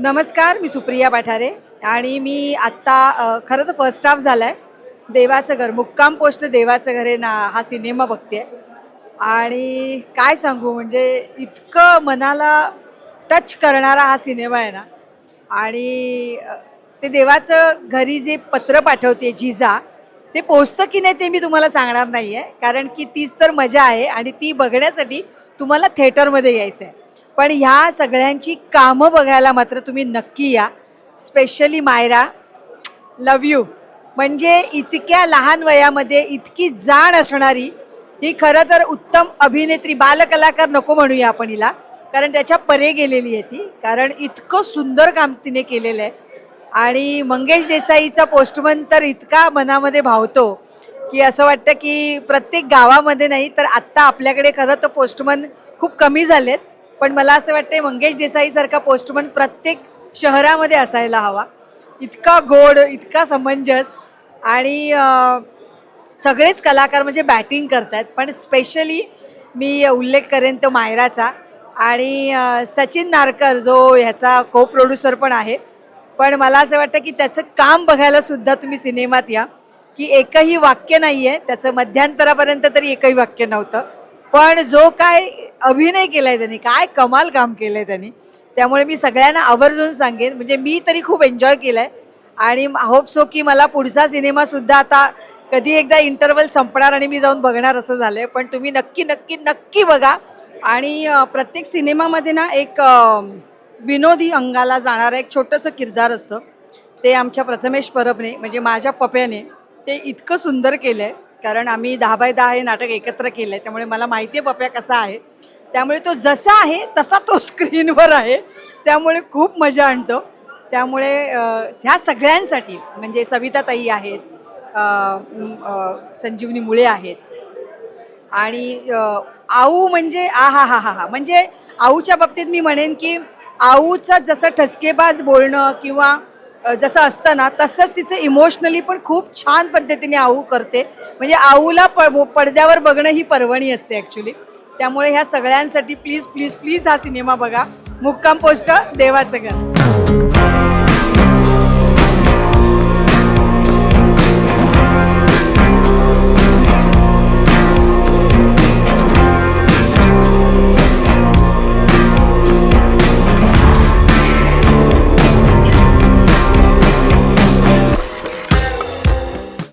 नमस्कार मी सुप्रिया पाठारे आणि मी आत्ता खरं तर फर्स्ट हाफ झाला आहे देवाचं घर मुक्काम पोस्ट देवाचं घर आहे ना हा सिनेमा बघते आणि काय सांगू म्हणजे इतकं मनाला टच करणारा हा सिनेमा आहे ना. आणि ते देवाचं घरी जे पत्र पाठवते जिजा ते पोचतं की नाही ते मी तुम्हाला सांगणार नाही आहे कारण की तीच तर मजा आहे आणि ती बघण्यासाठी तुम्हाला थिएटरमध्ये यायचं आहे पण ह्या सगळ्यांची कामं बघायला मात्र तुम्ही नक्की या. स्पेशली मायरा लव यू म्हणजे इतक्या लहान वयामध्ये इतकी जाण असणारी ही खरं तर उत्तम अभिनेत्री बालकलाकार नको म्हणूया आपण हिला. कारण त्याच्या परे गेलेली आहे ती. कारण इतकं सुंदर काम तिने केलेलं आहे. आणि मंगेश देसाईचा पोस्टमन तर इतका मनामध्ये भावतो की असं वाटतं की प्रत्येक गावामध्ये नाही तर आत्ता आपल्याकडे खरं तर पोस्टमन खूप कमी झालेत. पण मला असं वाटतं मंगेश देसाईसारखा पोस्टमन प्रत्येक शहरामध्ये असायला हवा. इतका गोड इतका समंजस आणि सगळेच कलाकार म्हणजे बॅटिंग करतात पण स्पेशली मी उल्लेख करेन तो मायराचा आणि सचिन नारकर जो ह्याचा को प्रोड्युसर पण आहे. पण मला असं वाटतं की त्याचं काम बघायला सुद्धा तुम्ही सिनेमात या. की एकही वाक्य नाही आहे त्याचं मध्यांतरापर्यंत तरी एकही वाक्य नव्हतं. पण जो काय अभिनय केलाय त्यांनी काय कमाल काम केलंय त्यांनी. त्यामुळे मी सगळ्यांना आवर्जून सांगेन म्हणजे मी तरी खूप एन्जॉय केलाय. आणि होप सो की मला पुढचा सिनेमा सुद्धा आता कधी एकदा इंटरवल संपणार आणि मी जाऊन बघणार असं झालंय. पण तुम्ही नक्की नक्की नक्की बघा. आणि प्रत्येक सिनेमामध्ये ना एक विनोदी अंगाला जाणारं एक छोटंसं किरदार असतं. ते आमच्या प्रथमेश परबने म्हणजे माझ्या पप्याने ते इतकं सुंदर केलं आहे कारण आम्ही दहा बाय दहा हे नाटक एकत्र केलं आहे त्यामुळे मला माहिती आहे पप्या कसा आहे. त्यामुळे तो जसा आहे तसा तो स्क्रीनवर आहे. त्यामुळे खूप मजा आणतो. त्यामुळे ह्या सगळ्यांसाठी म्हणजे सविताताई आहेत संजीवनी मुळे आहेत. आणि आऊ म्हणजे आ हा हा हा हा म्हणजे आऊच्या बाबतीत मी म्हणेन की आऊचं जसं ठसकेबाज बोलणं किंवा जसं असतं ना तसंच तिचं इमोशनली पण खूप छान पद्धतीने आऊ करते. म्हणजे आऊला प पडद्यावर बघणं ही पर्वणी असते ॲक्च्युली त्यामुळे ह्या सगळ्यांसाठी प्लीज प्लीज प्लीज हा सिनेमा बघा. मुक्काम पोस्ट देवाचं घर.